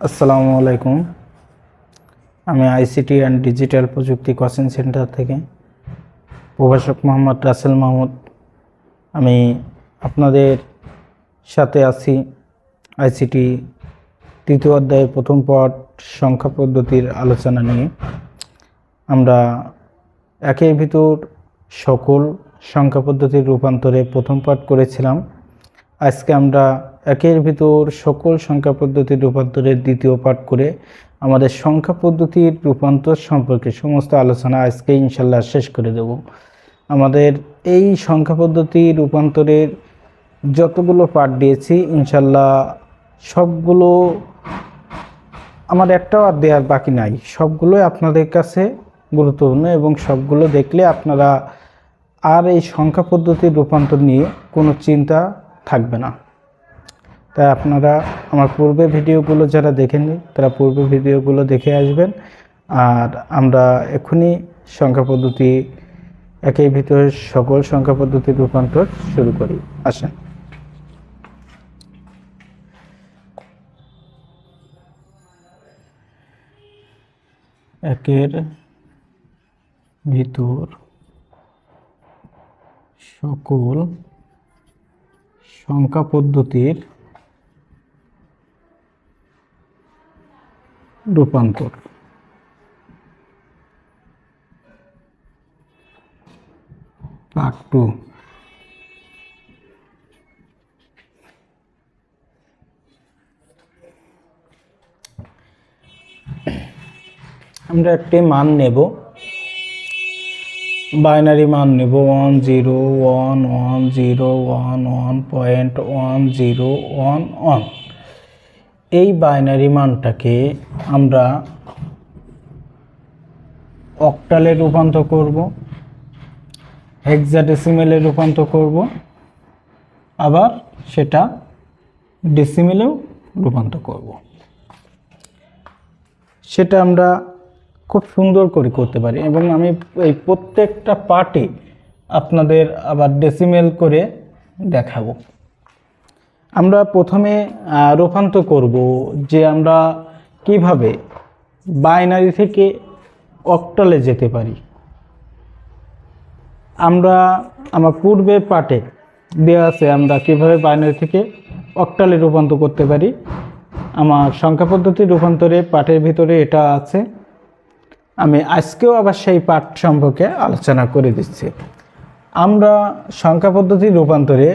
আসসালামু আলাইকুম। আমি আইসিটি অ্যান্ড ডিজিটাল প্রযুক্তি কোচিং সেন্টার থেকে প্রভাষক মোহাম্মদ রাসেল মাহমুদ। আমি আপনাদের সাথে আছি আইসিটি তৃতীয় অধ্যায়ের প্রথম পাঠ সংখ্যা পদ্ধতির আলোচনা নিয়ে। আমরা একের ভিতর সকল সংখ্যা পদ্ধতির রূপান্তরে প্রথম পাঠ করেছিলাম। আজকে আমরা একের ভিতর সকল সংখ্যা পদ্ধতির রূপান্তরের দ্বিতীয় পাঠ করে আমাদের সংখ্যা পদ্ধতির রূপান্তর সম্পর্কে সমস্ত আলোচনা আজকে ইনশাল্লাহ শেষ করে দেব। আমাদের এই সংখ্যা পদ্ধতি রূপান্তরের যতগুলো পাঠ দিয়েছি ইনশাল্লাহ সবগুলো আমার একটাও আর দেওয়ার বাকি নাই। সবগুলোই আপনাদের কাছে গুরুত্বপূর্ণ এবং সবগুলো দেখলে আপনারা আর এই সংখ্যা পদ্ধতির রূপান্তর নিয়ে কোনো চিন্তা থাকবে না। তাই আপনারা আমার পূর্বে ভিডিওগুলো যারা দেখেননি, তারা পূর্বে ভিডিওগুলো দেখে আসবেন। আর আমরা এখনই সংখ্যা পদ্ধতি একই ভিতরে সকল সংখ্যা পদ্ধতির রূপান্তর শুরু করি। আসেন। একের ভিতর সকল সংখ্যা পদ্ধতির রূপান্তর। টু আমরা একটি মান নেব। বাইনারি মান নেব। One zero one one zero one one point one zero one one এই বাইনারি মানটাকে আমরা অক্টালে রূপান্তর করব হেক্সাডেসিমেলে রূপান্তর করব, আবার সেটা ডেসিমেলেও রূপান্তর করব। সেটা আমরা খুব সুন্দর করে করতে পারি এবং আমি এই প্রত্যেকটা পার্টে আপনাদের আবার ডেসিমেল করে দেখাবো। আমরা প্রথমে রূপান্তর করব যে আমরা কীভাবে বাইনারি থেকে অক্টালে যেতে পারি। আমরা, আমার পূর্বের পার্টে দেওয়া আছে, আমরা কীভাবে বাইনারি থেকে অক্টালে রূপান্তর করতে পারি। আমার সংখ্যা পদ্ধতি রূপান্তরে পাঠের ভিতরে এটা আছে। আমি আজকেও আবার সেই পাঠ সম্পর্কে আলোচনা করে দিচ্ছি। আমরা সংখ্যা পদ্ধতি রূপান্তরে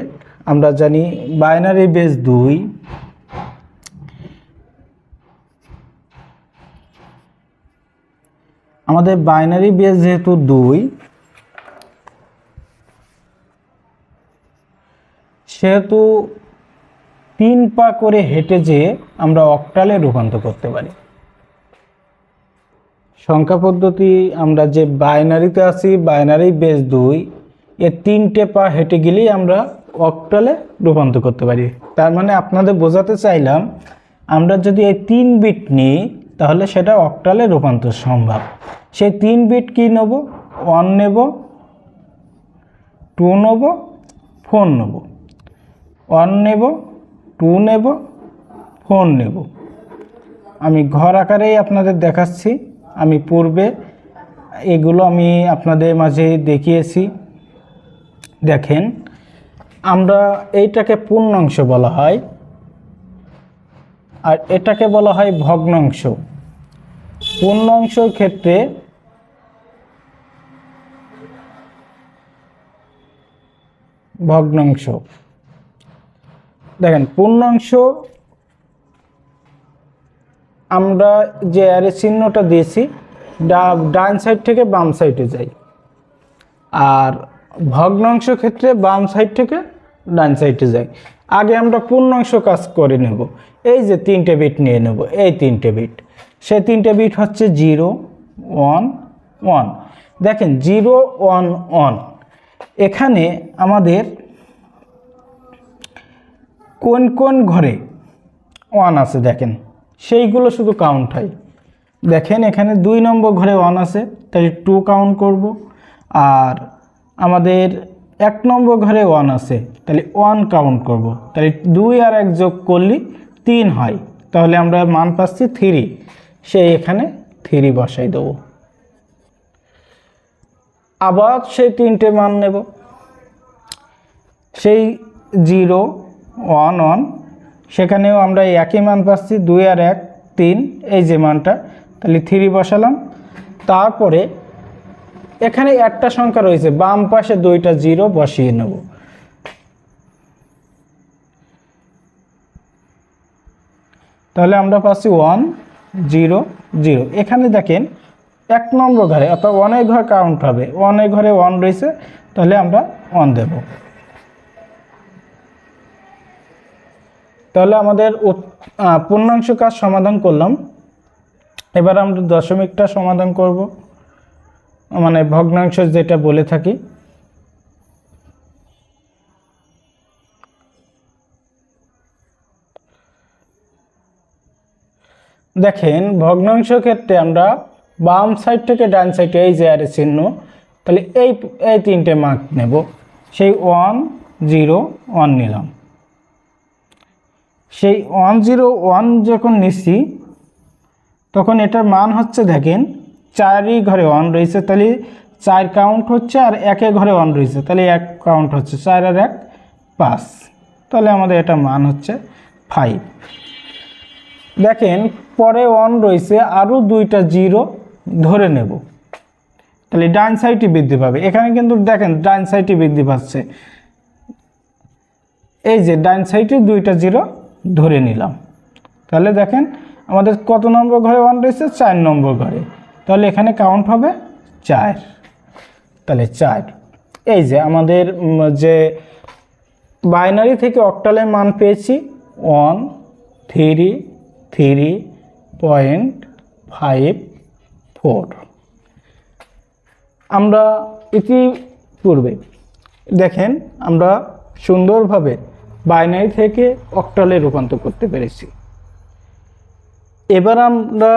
আমরা জানি বাইনারি বেস দুই। আমাদের বাইনারি বেস যেহেতু দুই, সেহেতু তিন পা করে হেঁটে যেয়ে আমরা অক্টালে রূপান্তর করতে পারি। সংখ্যা পদ্ধতি, আমরা যে বাইনারিতে আছি বাইনারি বেস দুই এর তিনটে পা হেঁটে গেলেই আমরা অক্টালে রূপান্তর করতে পারি। তার মানে আপনাদের বোঝাতে চাইলাম, আমরা যদি এই তিন বিট নিই, তাহলে সেটা অক্টালে রূপান্তর সম্ভব। সেই তিন বিট কি নেব? ওয়ান নেব, টু নেব, ফোর নেব। ওয়ান নেব, টু নেব, ফোর নেব। আমি ঘর আকারেই আপনাদের দেখাচ্ছি। আমি পূর্বে এগুলো আমি আপনাদের মাঝে দেখিয়েছি। দেখেন আমরা এইটাকে পূর্ণাংশ বলা হয়, আর এটাকে বলা হয় ভগ্নাংশ। পূর্ণাংশর ক্ষেত্রে ভগ্নাংশ। দেখেন, পূর্ণাংশ আমরা যে অ্যারে চিহ্নটা দিয়েছি, ডান সাইড থেকে বাম সাইডে যাই। আর ভগ্নাংশ ক্ষেত্রে বাম সাইড থেকে ডান সাইডে যাই। আগে আমরা পূর্ণাংশ কাজ করে নেব। এই যে তিনটে বিট নিয়ে নেব, এই তিনটে বিট সেই তিনটে বিট হচ্ছে জিরো ওয়ান ওয়ান দেখেন জিরো ওয়ান ওয়ান এখানে আমাদের কোন কোন ঘরে ওয়ান আছে দেখেন, সেইগুলো শুধু কাউন্ট হয়। দেখেন এখানে দুই নম্বর ঘরে ওয়ান আছে, তাই টু কাউন্ট করব। আর আমাদের এক নম্বর ঘরে ওয়ান আছে। তাহলে ওয়ান কাউন্ট করব। তাহলে দুই আর এক যোগ করলে তিন হয়। তাহলে আমরা মান পাচ্ছি থ্রি সেই এখানে থ্রি বসাই দেবো। আবার সেই তিনটে মান নেব। সেই জিরো ওয়ান ওয়ান সেখানেও আমরা একই মান পাচ্ছি, দুই আর এক, তিন। এই যে মানটা, তাহলে থ্রি বসালাম। তারপরে এখানে একটা সংখ্যা রয়েছে, বাম পাশে দুইটা জিরো বসিয়ে নেব। তাহলে আমরা পাচ্ছি ওয়ান, জিরো জিরো। এখানে দেখেন, এক নম্বর ঘরে, অর্থাৎ ওয়ানের ঘর কাউন্ট হবে। ওয়ানের ঘরে ওয়ান রয়েছে, তাহলে আমরা ওয়ান দেব। তাহলে আমাদের পূর্ণাংশ কাজ সমাধান করলাম। এবার আমরা দশমিকটা সমাধান করব। মানে ভগ্নাংশ যেটা বলে থাকি। দেখেন, ভগ্নাংশ ক্ষেত্রে আমরা বাম সাইড থেকে ডান সাইডে এই যে আরে চিহ্ন, তাহলে এই এই তিনটে মার্ক নেব। সেই ওয়ান জিরো ওয়ান নিলাম। সেই ওয়ান জিরো ওয়ান যখন নিচ্ছি, তখন এটার মান হচ্ছে দেখেন চারই ঘরে ওয়ান রয়েছে, তাহলে চার কাউন্ট হচ্ছে আর একে ঘরে ওয়ান রয়েছে, তাহলে এক কাউন্ট হচ্ছে চার আর এক পাঁচ। তাহলে আমাদের এটা মান হচ্ছে ফাইভ দেখেন, পরে ওয়ান রয়েছে, আরও দুইটা জিরো ধরে নেব। তাহলে ডান সাইডই বৃদ্ধি পাবে। এখানে কিন্তু দেখেন ডান সাইডই বৃদ্ধি পাচ্ছে। এই যে ডান সাইডে দুইটা জিরো ধরে নিলাম। তাহলে দেখেন, আমাদের কত নম্বর ঘরে ওয়ান রয়েছে? চার নম্বর ঘরে। তাহলে এখানে কাউন্ট হবে চার। তাহলে চার। এই যে আমাদের যে বাইনারি থেকে অক্টালের মান পেয়েছি one three three point five four আমরা ইতিপূর্বে, দেখেন আমরা সুন্দরভাবে বাইনারি থেকে অক্টালে রূপান্তর করতে পেরেছি। এবার আমরা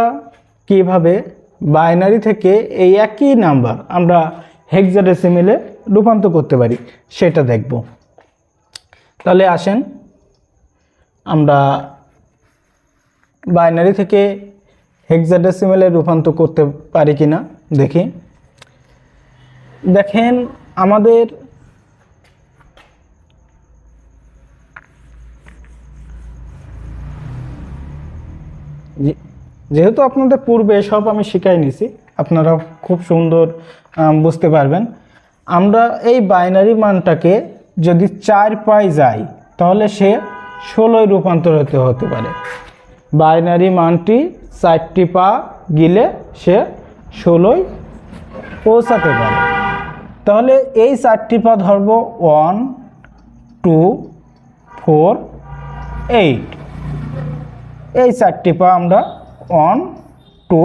কীভাবে বাইনারি থেকে এই একই নাম্বার আমরা হেক্সাডেসিমেলে রূপান্তর করতে পারি, সেটা দেখব। তাহলে আসেন, আমরা বাইনারি থেকে হেক্সাডেসিমেলে রূপান্তর করতে পারি কি না দেখি। দেখেন, আমাদের যে- যেহেতু আপনাদের পূর্বে সব আমি শিখাই নিছি আপনারা খুব সুন্দর বুঝতে পারবেন। আমরা এই বাইনারি মানটাকে যদি চার পাই যাই, তাহলে সে ষোলোয় রূপান্তরিত হতে পারে। বাইনারি মানটি চারটি পা গিলে সে ষোলোয় পৌঁছাতে পারে। তাহলে এই চারটি পা ধরব ওয়ান টু ফোর এইট এই চারটি পা আমরা ওয়ান, টু,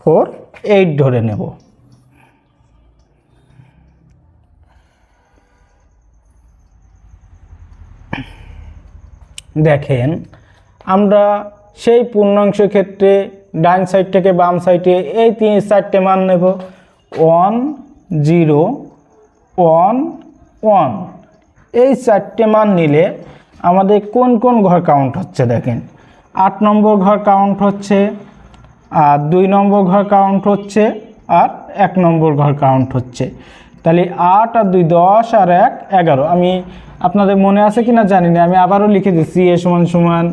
ফোর, এইট ধরে নেব। দেখেন, আমরা সেই পূর্ণাংশ ক্ষেত্রে ডান সাইড থেকে বাম সাইডে এই তিন চারটে মান নেব। One, zero, one one. এই চারটে মান নিলে আমাদের কোন কোন ঘর কাউন্ট হচ্ছে দেখেন। আট নম্বর ঘর কাউন্ট হচ্ছে, আর দুই নম্বর ঘর কাউন্ট হচ্ছে, আর এক নম্বর ঘর কাউন্ট হচ্ছে। তাহলে আট আর দুই দশ আর এক এগারো। আমি আপনাদের মনে আছে কি না জানি না, আমি আবারও লিখে দিচ্ছি, এ সমান সমান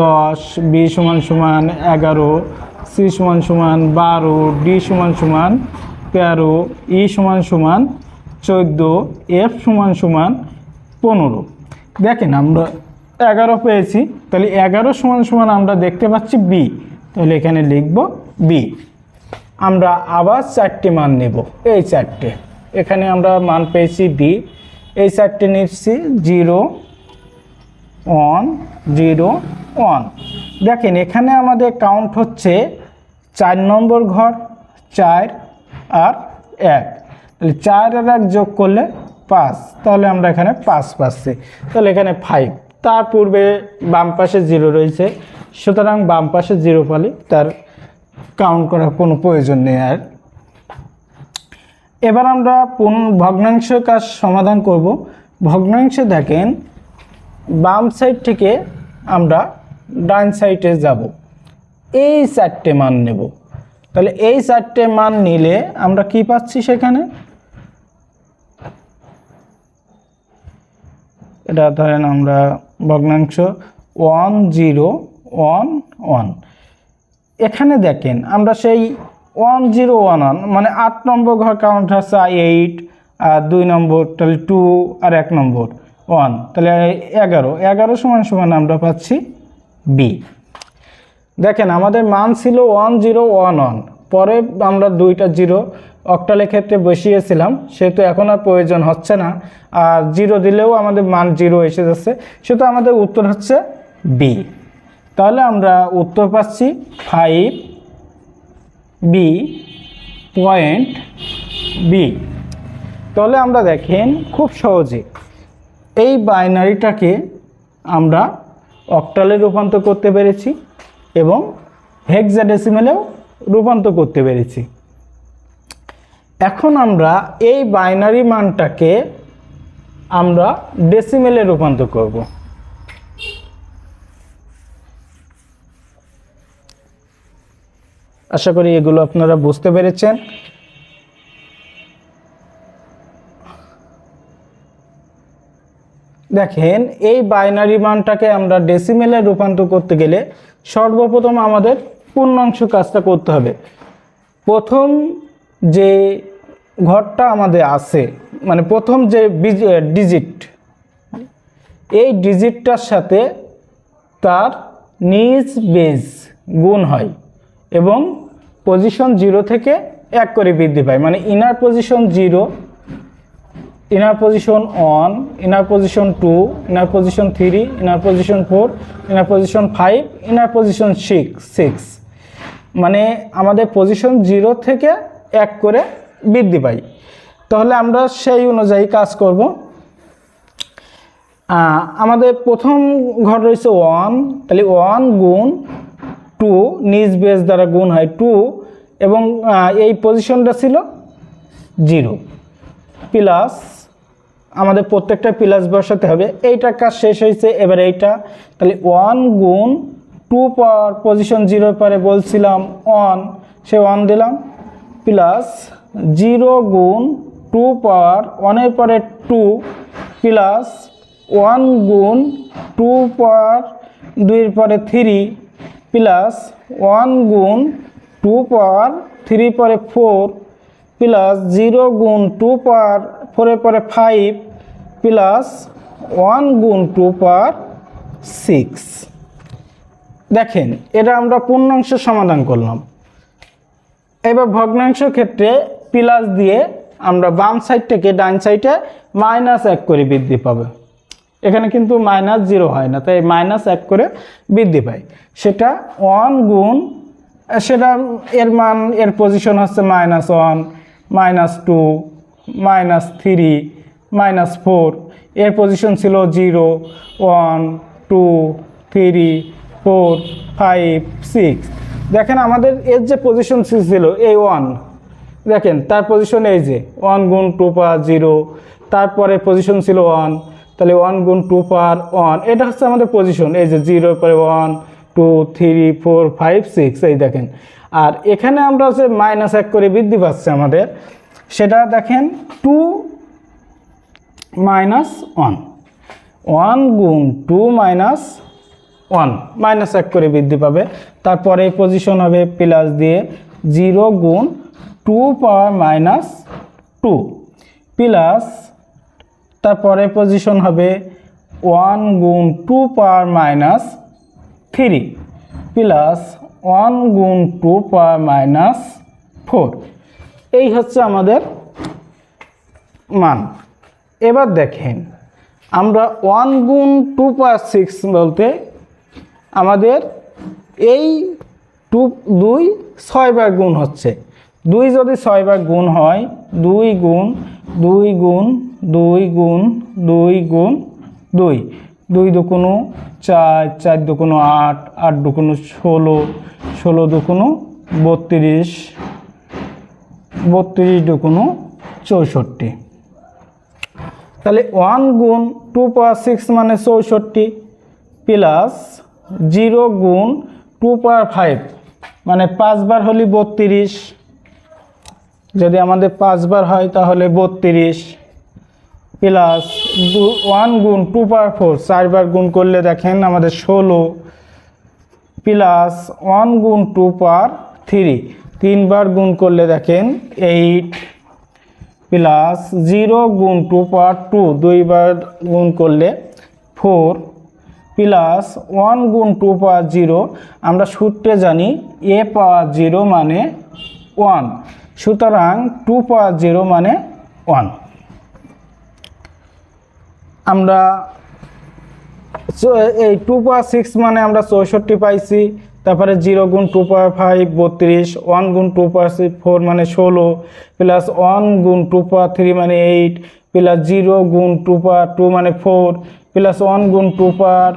দশ, বি সমান সমান এগারো, সি সমান সমান বারো, ডি সমান সমান তেরো, ই সমান সমান চোদ্দ, এফ সমান সমান পনেরো। দেখেন আমরা এগারো পেয়েছি, তাহলে এগারো সমান সমান আমরা দেখতে পাচ্ছি বি তাহলে এখানে লিখব বি আমরা আবার চারটে মান নেব, এই চারটে। এখানে আমরা মান পেয়েছি বি এই চারটে নিচ্ছি জিরো, ওয়ান জিরো, ওয়ান। দেখেন, এখানে আমাদের কাউন্ট হচ্ছে চার নম্বর ঘর, চার আর এক। তাহলে চার আর এক যোগ করলে পাঁচ। তাহলে আমরা এখানে পাঁচ পাচ্ছি। তাহলে এখানে ফাইভ তার পূর্বে বাম পাশে জিরো রয়েছে, সুতরাং বাম পাশে জিরো পালি তার কাউন্ট করার কোনো প্রয়োজন নেই আর। এবার আমরা পুন ভগ্নাংশ কাজ সমাধান করব। ভগ্নাংশে দেখেন, বাম সাইড থেকে আমরা ডান সাইডে যাব। এই চারটে মান নেব। তাহলে এই চারটে মান নিলে আমরা কি পাচ্ছি সেখানে? এটা ধরেন আমরা ভগ্নাংশ ওয়ান জিরো ওয়ান ওয়ান। এখানে দেখেন, আমরা সেই ওয়ান জিরো ওয়ান ওয়ান মানে আট নম্বর ঘর কাউন্ট হচ্ছে এইট আর দুই নম্বর তাহলে টু আর এক নম্বর ওয়ান তাহলে এগারো। এগারো সমান সমান আমরা পাচ্ছি বি দেখেন, আমাদের মান ছিল ওয়ান জিরো ওয়ান ওয়ান, পরে আমরা দুইটা জিরো অক্টালের ক্ষেত্রে বসিয়েছিলাম, সেহেতু এখন আর প্রয়োজন হচ্ছে না। আর জিরো দিলেও আমাদের মান জিরো এসে যাচ্ছে, সেহেতু আমাদের উত্তর হচ্ছে বি তাহলে আমরা উত্তর পাচ্ছি ফাইভ বি পয়েন্ট বি তাহলে আমরা দেখেন খুব সহজে এই বাইনারিটাকে আমরা অক্টালে রূপান্তর করতে পেরেছি এবং হেক্সাডেসিমেলেও রূপান্তর করতে পেরেছি। এখন আমরা এই বাইনারি মানটাকে আমরা ডেসিমেলে রূপান্তর করব। আশা করি এগুলো আপনারা বুঝতে পেরেছেন। দেখেন, এই বাইনারি মানটাকে আমরা ডেসিমেলে রূপান্তর করতে গেলে সর্বপ্রথম আমাদের পূর্ণাংশ কাজটা করতে হবে। প্রথম যে ঘরটা আমাদের আছে। মানে প্রথম যে ডিজিট এই ডিজিটটার সাথে তার নিজ বেজ গুণ হয় এবং পজিশন জিরো থেকে এক করে বৃদ্ধি পায়। মানে inner position zero inner position one inner position two inner position three inner position four inner position five inner position six six মানে আমাদের পজিশন জিরো থেকে এক করে বৃদ্ধি পাই। তাহলে আমরা সেই অনুযায়ী কাজ করব। আমাদের প্রথম ঘর রয়েছে ওয়ান, তাহলে ওয়ান গুণ টু নিজ বেস দ্বারা গুণ হয় টু এবং এই পজিশনটা ছিল জিরো। প্লাস আমাদের প্রত্যেকটা প্লাস বসাতে হবে। এইটা কাজ শেষ হয়েছে, এবার এইটা। তাহলে ওয়ান গুণ টু পাওয়ার পজিশন জিরোর পরে বলছিলাম ওয়ান, সে ওয়ান দিলাম। প্লাস জিরো গুণ টু পাওয়ার ওয়ানের পরে টু প্লাস ওয়ান গুণ টু পাওয়ার দুইয়ের পরে থ্রি প্লাস ওয়ান গুণ টু পাওয়ার থ্রি পরে ফোর প্লাস জিরো গুণ টু পাওয়ার ফোরের পরে ফাইভ প্লাস ওয়ান গুণ টু পাওয়ার সিক্স। দেখেন, এটা আমরা পূর্ণাংশ সমাধান করলাম। এবার ভগ্নাংশ ক্ষেত্রে প্লাস দিয়ে আমরা বাম সাইড থেকে ডান সাইডে মাইনাস এক করে বৃদ্ধি পাবে। এখানে কিন্তু মাইনাস জিরো হয় না, তাই মাইনাস এক করে বৃদ্ধি পায় সেটা ওয়ান গুণ, সেটা এর মান, এর পজিশন হচ্ছে minus one minus two minus three minus four এর পজিশন ছিল zero one two three four five six দেখেন আমাদের এর যে পজিশন ছিল, এই ওয়ান দেখেন, তার পজিশন এই যে ওয়ান গুণ টু পাওয়ার জিরো তারপরে পজিশন ছিল ওয়ান তাহলে ওয়ান গুণ টু পাওয়ার ওয়ান এটা হচ্ছে আমাদের পজিশন এই যে জিরোর পরে one two three four five six এই দেখেন। আর এখানে আমরা হচ্ছে মাইনাস এক করে বৃদ্ধি পাচ্ছে আমাদের, সেটা দেখেন টু মাইনাস ওয়ান ওয়ান গুণ টু মাইনাস ওয়ান মাইনাস এক করে বৃদ্ধি পাবে, তারপরে পজিশন হবে প্লাস দিয়ে জিরো গুণ two power minus two. Plus তারপরে পজিশন হবে ওয়ান গুণ two power minus three plus one গুণ টু পাওয়ার মাইনাস ফোর এই হচ্ছে আমাদের মান। এবার দেখেন, আমরা ওয়ান গুণ টু পাওয়ার সিক্স বলতে আমাদের এই টু দুই ছয়বার গুণ হচ্ছে। দুই যদি ছয়বার গুণ হয়, দুই গুণ দুই গুণ দুই গুণ দুই গুণ, দুই। দুই দুকুনো চার চার দুকুনো আট আট দুকুনো ষোলো ষোলো দুকুনো বত্রিশ বত্রিশ দুকুনো চৌষট্টি। তাহলে ওয়ান গুণ টু পাওয়ার সিক্স মানে চৌষট্টি, প্লাস জিরো গুণ টু পাওয়ার ফাইভ মানে পাঁচবার হলে বত্রিশ যদি আমাদের পাঁচবার হয় তাহলে বত্রিশ প্লাস ওয়ান গুণ টু পাওয়ার ফোর চারবার গুণ করলে দেখেন আমাদের ষোলো প্লাস ওয়ান গুণ টু পাওয়ার থ্রি তিনবার গুণ করলে দেখেন এইট প্লাস জিরো গুণ টু পাওয়ার টু দুইবার গুণ করলে ফোর প্লাস ওয়ান গুণ টু পাওয়ার জিরো আমরা সূত্রে জানি এ পাওয়ার জিরো মানে ওয়ান সুতরাং টু পাওয়ার জিরো মানে ওয়ান। আমরা এই টু পাওয়ার সিক্স মানে আমরা চৌষট্টি পাইছি, তারপরে জিরো গুণ টু পাওয়ার ফাইভ, বত্রিশ, ওয়ান গুণ টু পাওয়ার ফোর মানে ষোলো, প্লাস ওয়ান গুণ টু পাওয়ার থ্রি মানে এইট, প্লাস জিরো গুণ টু পাওয়ার টু মানে ফোর, প্লাস ওয়ান গুণ টু পাওয়ার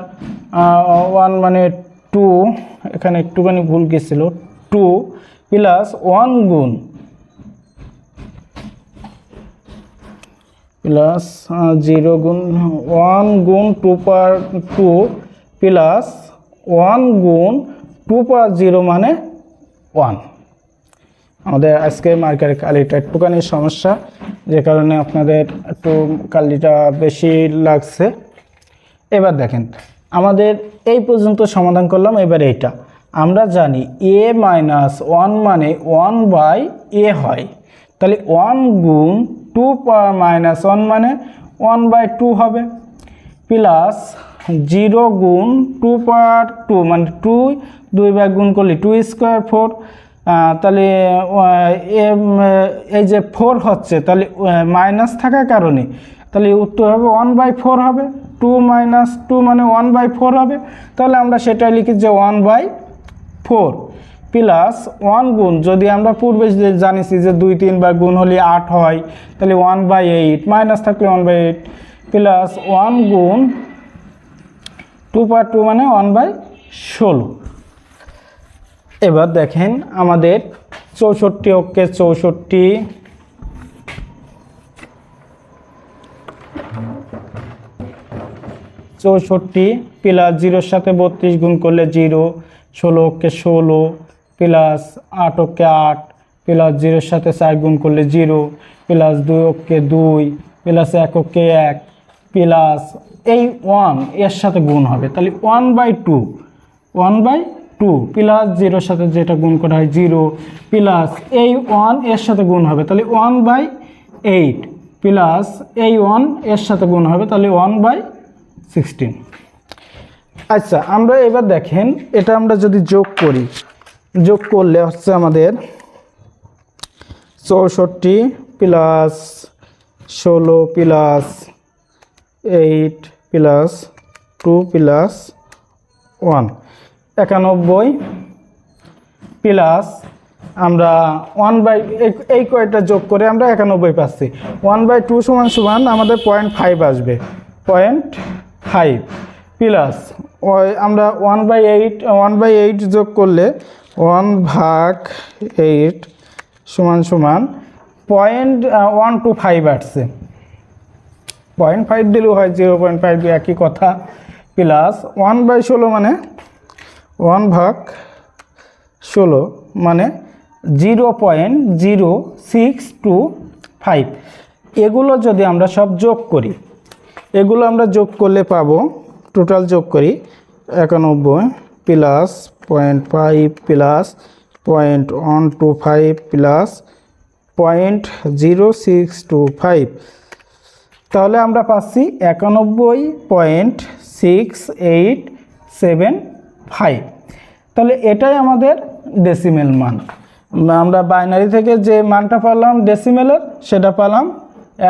ওয়ান মানে টু, এখানে একটুখানি ভুল গেছিল, টু, প্লাস ওয়ান গুণ প্লাস জিরো গুণ, ওয়ান গুণ two per two, plus, one গুণ টু পার জিরো মানে ওয়ান। আমাদের আজকে মার্কের কালিটা একটুখানি সমস্যা, যে কারণে আপনাদের একটু কালিটা বেশি লাগছে। এবার দেখেন, আমাদের এই পর্যন্ত সমাধান করলাম, এবার এইটা। আমরা জানি এ মাইনাস ওয়ান মানে ওয়ান বাই এ হয়। তাহলে ওয়ান গুণ টু পাওয়ার মাইনাস ওয়ান মানে ওয়ান বাই টু হবে। প্লাস জিরো গুণ টু পাওয়ার টু মানে টু দুই বার গুণ করলে টু স্কোয়ার ফোর তাহলে এই যে ফোর হচ্ছে, তাহলে মাইনাস থাকার কারণে, তাহলে উত্তর হবে ওয়ান বাই ফোর হবে। টু মাইনাস টু মানে ওয়ান বাই ফোর হবে। তাহলে আমরা সেটাই লিখি যে one by four plus one গুণ, যদি আমরা পূর্বে জানিছি যে দুই তিনবার গুণ হলে আট হয়, তাহলে ওয়ান বাই এইট মাইনাস থাকলে one by eight plus one গুণ টু পার টু মানে ওয়ান বাই ষোলো। এবার দেখেন আমাদের চৌষট্টি অক্ষে চৌষট্টি। চৌষট্টি প্লাস জিরোর সাথে বত্রিশ গুণ করলে জিরো ষোলো অক্ষে ষোলো। প্লাস আট অক্ষে আট, প্লাস জিরোর সাথে চার গুণ করলে জিরো, প্লাস দুই অক্ষে দুই, প্লাস এক অক্ষে এক, প্লাস এই ওয়ানের সাথে গুণ হবে। তাহলে one by two, one by two, plus জিরোর সাথে যেটা গুণ করা হয় জিরো, প্লাস এই ওয়ানের সাথে গুণ হবে। তাহলে ওয়ান বাই এইট, প্লাস এই ওয়ানের সাথে গুণ হবে। তাহলে ওয়ান বাই সিক্সটিন। আচ্ছা আমরা এবার দেখেন, এটা আমরা যদি যোগ করি যোগ করলে হচ্ছে আমাদের চৌষট্টি প্লাস ষোলো plus eight plus two plus one. একানব্বই প্লাস আমরা ওয়ান বাই এই কয়টা যোগ করে আমরা একানব্বই পাচ্ছি। ওয়ান বাই টু সমান সমান আমাদের পয়েন্ট ফাইভ আসবে। পয়েন্ট ফাইভ প্লাস আমরা one by eight one by eight যোগ করলে ওয়ান ভাগ এইট সমান সমান পয়েন্ট ওয়ান টু ফাইভ আসছে। পয়েন্ট ফাইভ দিলেও হয় জিরো পয়েন্ট ফাইভ, একই কথা। প্লাস ওয়ান বাই ষোলো মানে ওয়ান ভাগ ষোলো মানে zero point zero six two five. এগুলো যদি আমরা সব যোগ করি, এগুলো আমরা যোগ করলে পাবো, টোটাল যোগ করি একানব্বই plus point five plus point one two five plus point zero six two five. তাহলে আমরা পাচ্ছি একানব্বই point six eight seven five. তাহলে এটাই আমাদের ডেসিমেল মান। আমরা বাইনারি থেকে যে মানটা পেলাম ডেসিমেলের সেটা পেলাম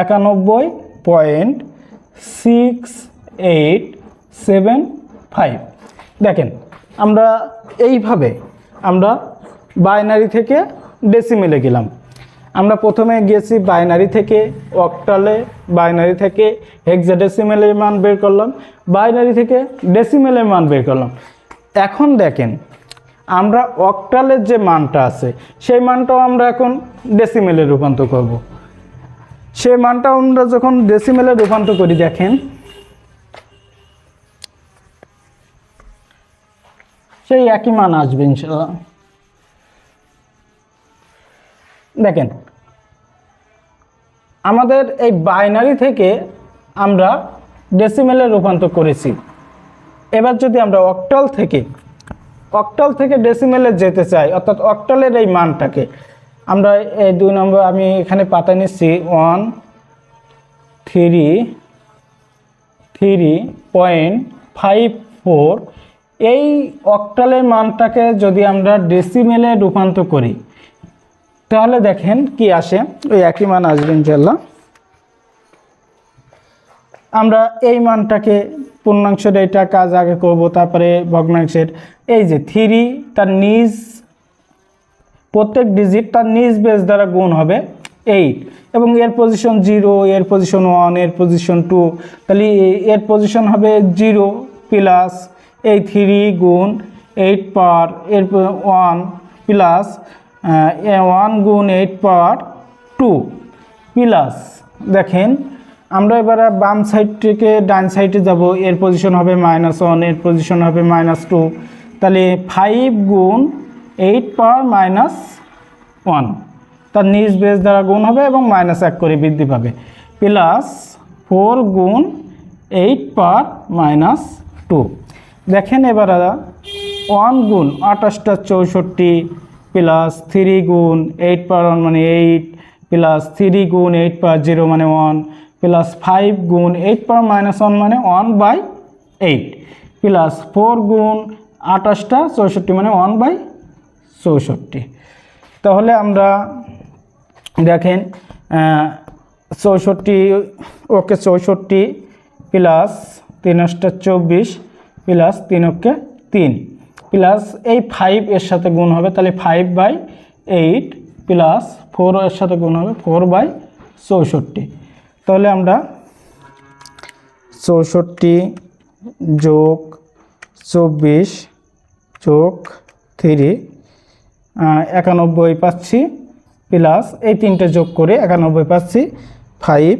একানব্বই point six eight seven five. দেখেন আমরা এইভাবে আমরা বাইনারি থেকে ডেসিমেলে গেলাম আমরা প্রথমে গিয়েছি বাইনারি থেকে, অক্টালে বাইনারি থেকে, হেক্সাডেসিমেলের মান বের করলাম, বাইনারি থেকে ডেসিমেলের মান বের করলাম এখন দেখেন, আমরা অক্টালের যে মানটা আছে, সেই মানটাও আমরা এখন ডেসিমেলে রূপান্তর করব। সেই মানটা আমরা যখন ডেসিমেলে রূপান্তর করি, দেখেন সেই একই মান আসবে ইনশাল্লাহ দেখেন, আমাদের এই বাইনারি থেকে আমরা ডেসিমেলে রূপান্তর করেছি। এবার যদি আমরা অক্টাল থেকে অক্টাল থেকে ডেসিমেলে যেতে চাই, অর্থাৎ অক্টালের এই মানটাকে, আমরা এই দুই নম্বর আমি এখানে পাতা নিচ্ছি, one, three three point five four এই অক্টালের মানটাকে যদি আমরা ডেসিমেলে রূপান্তর করি, তাহলে দেখেন কি আসে? ওই একই মান আসবে ইনশাল্লাহ আমরা এই মানটাকে পূর্ণাংশের এটা কাজ আগে করব, তারপরে ভগ্নাংশের। এই যে থ্রি তার নিজ প্রত্যেক ডিজিট তার নিজ বেস দ্বারা গুণ হবে এইট এবং এর পজিশন জিরো এর পজিশন ওয়ানের পজিশন টু তাহলে এর পজিশন হবে জিরো প্লাস এই থ্রি গুণ এইট পাওয়ার এর ওয়ান প্লাস ওয়ান গুণ এইট পাওয়ার টু প্লাস দেখেন, আমরা এবারে বাম সাইড থেকে ডান সাইডে যাব, এর পজিশন হবে মাইনাস ওয়ানের পজিশন হবে মাইনাস টু তাহলে ফাইভ গুণ এইট পাওয়ার মাইনাস ওয়ান তার নিজ বেস দ্বারা গুণ হবে এবং মাইনাস এক করে বৃদ্ধি পাবে। প্লাস ফোর গুণ এইট পাওয়ার মাইনাস টু দেখেন এবার ওয়ান গুণ আঠাশটা চৌষট্টি প্লাস থ্রি গুণ এইট পাওয়ার ওয়ান মানে এইট প্লাস থ্রি গুণ এইট পাওয়ার জিরো মানে ওয়ান প্লাস ফাইভ গুণ এইট পাওয়ার মাইনাস ওয়ান মানে one by eight plus four গুণ আঠাশটা চৌষট্টি মানে ওয়ান বাই চৌষট্টি। তাহলে আমরা দেখেন চৌষট্টি, ওকে চৌষট্টি প্লাস তিন চব্বিশ প্লাস তিন ওকে তিন। প্লাস এই ফাইভ এর সাথে গুণ হবে, তাহলে five by eight plus four এর সাথে গুণ হবে ফোর বাই চৌষট্টি। তাহলে আমরা চৌষট্টি যোগ চব্বিশ যোগ থ্রি একানব্বই পাচ্ছি। প্লাস এই তিনটে যোগ করে একানব্বই পাচ্ছি ফাইভ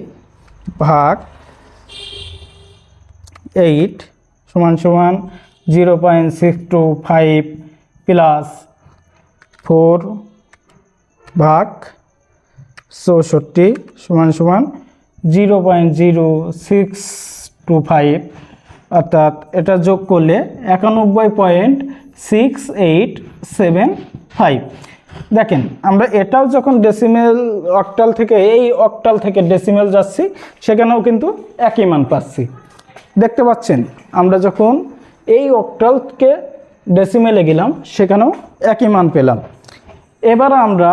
ভাগ এইট সমান সমান zero point six two five plus four ভাগ চৌষট্টি সমান সমান zero point zero six two five. অর্থাৎ এটা যোগ করলে একানব্বই point six eight seven five. দেখেন, আমরা এটাও যখন ডেসিমেল অক্টাল থেকে, এই অক্টাল থেকে ডেসিমেল যাচ্ছি, সেখানেও কিন্তু একই মান পাচ্ছি। দেখতে পাচ্ছেন, আমরা যখন এই অক্টালকে ডেসিমেলে গেলাম, সেখানেও একই মান পেলাম। এবার আমরা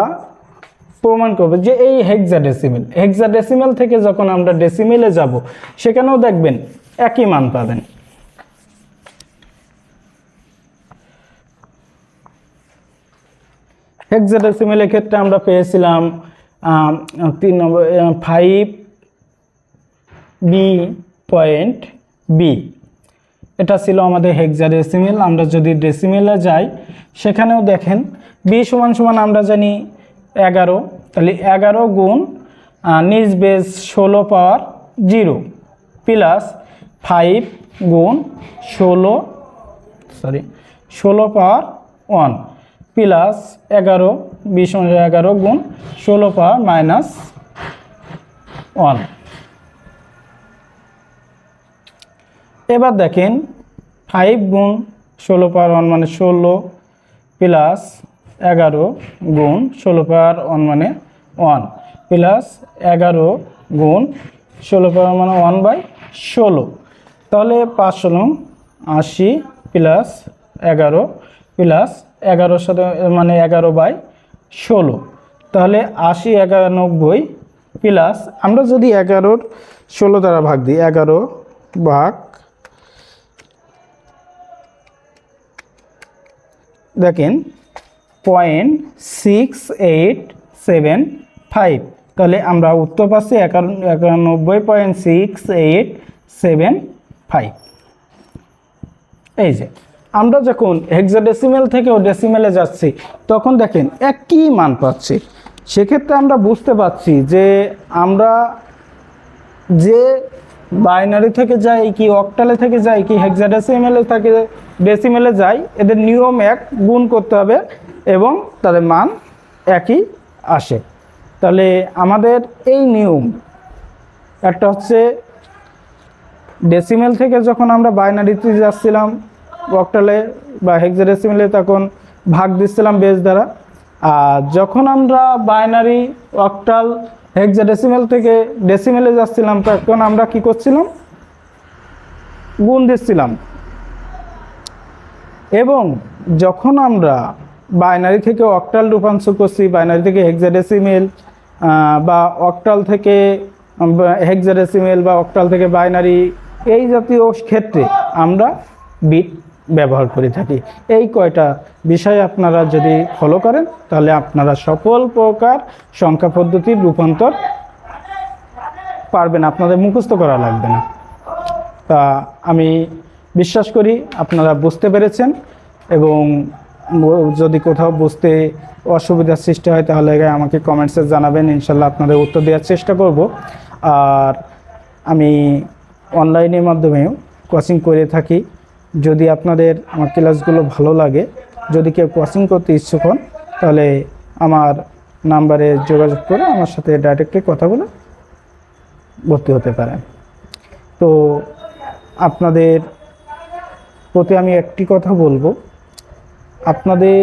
প্রমাণ করব যে এই হেক্সা ডেসিমেল হেক্সা ডেসিমেল থেকে যখন আমরা ডেসিমেলে যাব, সেখানেও দেখবেন একই মান পাবেন। হেক্সা ডেসিমেলের ক্ষেত্রে আমরা পেয়েছিলাম তিন নম্বর ফাইভ বি পয়েন্ট বি এটা ছিল আমাদের হেক্সা ডেসিমেল আমরা যদি ডেসিমেলে যাই, সেখানেও দেখেন বি সমান সমান আমরা জানি এগারো, তাহলে এগারো গুণ নিজ বেস ষোলো পাওয়ার জিরো প্লাস ফাইভ গুণ ষোলো সরি ষোলো পাওয়ার ওয়ান প্লাস এগারো বিশ এগারো গুণ ষোলো পাওয়ার মাইনাস ওয়ান এবার দেখেন ফাইভ গুণ ষোলো পাওয়ার ওয়ান মানে ষোলো প্লাস এগারো গুণ ষোলো পাওয়ার ওয়ান মানে ওয়ান প্লাস এগারো গুণ ষোলো পাওয়ার মানে ওয়ান বাই ষোলো। তাহলে পাঁচ ষোলো আশি প্লাস এগারো প্লাস এগারোর সাথে মানে এগারো বাই ষোলো। তাহলে আশি একানব্বই প্লাস আমরা যদি এগারোর ষোলো দ্বারা ভাগ দিই, এগারো ভাগ দেখেন point six eight seven five তাহলে আমরা উত্তর পাচ্ছি একান- একানব্বই point six eight seven five এই যে, আমরা যখন হেক্সাডেসিমেল থেকেও ডেসিমেলে যাচ্ছি, তখন দেখেন একই মান পাচ্ছি। সেক্ষেত্রে আমরা বুঝতে পারছি যে আমরা যে বাইনারি থেকে যায়, কি অক্টালে থেকে যায়, কি হেক্সাডেসিমেলে থেকে ডেসিমেলে যায়, এদের নিয়ম এক, গুণ করতে হবে এবং তাদের মান একই আসে। তাহলে আমাদের এই নিয়ম, একটা হচ্ছে ডেসিমেল থেকে যখন আমরা বাইনারিতে যাচ্ছিলাম, অক্টালে বা হেক্সাডেসিমেলে তখন ভাগ দিচ্ছিলাম বেস দ্বারা, আর যখন আমরা বাইনারি অক্টাল হেক্সাডেসিমেল থেকে ডেসিমেলে যাচ্ছিলাম তখন আমরা কি করছিলাম? গুণ দিচ্ছিলাম। এবং যখন আমরা বাইনারি থেকে অক্টাল রূপান্তর করছি বাইনারি থেকে হেক্সাডেসিমেল বা অক্টাল থেকে হেক্সাডেসিমেল বা অক্টাল থেকে বাইনারি এই জাতীয় ক্ষেত্রে আমরা বিট ব্যবহার করে থাকি। এই কয়টা বিষয় আপনারা যদি ফলো করেন, তাহলে আপনারা সকল প্রকার সংখ্যা পদ্ধতির রূপান্তর পারবেন, আপনাদের মুখস্থ করা লাগবে না। তা আমি বিশ্বাস করি আপনারা বুঝতে পেরেছেন এবং যদি কোথাও বুঝতে অসুবিধার সৃষ্টি হয়, তাহলে আমাকে কমেন্টসে জানাবেন, ইনশাল্লাহ আপনাদের উত্তর দেওয়ার চেষ্টা করব। আর আমি অনলাইনের মাধ্যমেও কোচিং করে থাকি। যদি আপনাদের আমার ক্লাসগুলো ভালো লাগে, যদি কেউ কোচিং করতে ইচ্ছুক হন, তাহলে আমার নাম্বারে যোগাযোগ করে আমার সাথে ডাইরেক্টলি কথা বলে ভর্তি হতে পারেন। তো আপনাদের প্রতি আমি একটি কথা বলব, আপনাদের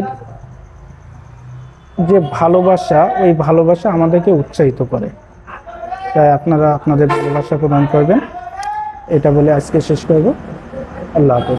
যে ভালোবাসা, ওই ভালোবাসা আমাদেরকে উৎসাহিত করে। তাই আপনারা আপনাদের ভালোবাসা প্রদান করবেন। এটা বলে আজকে শেষ করব। আল্লাহ হাফেজ।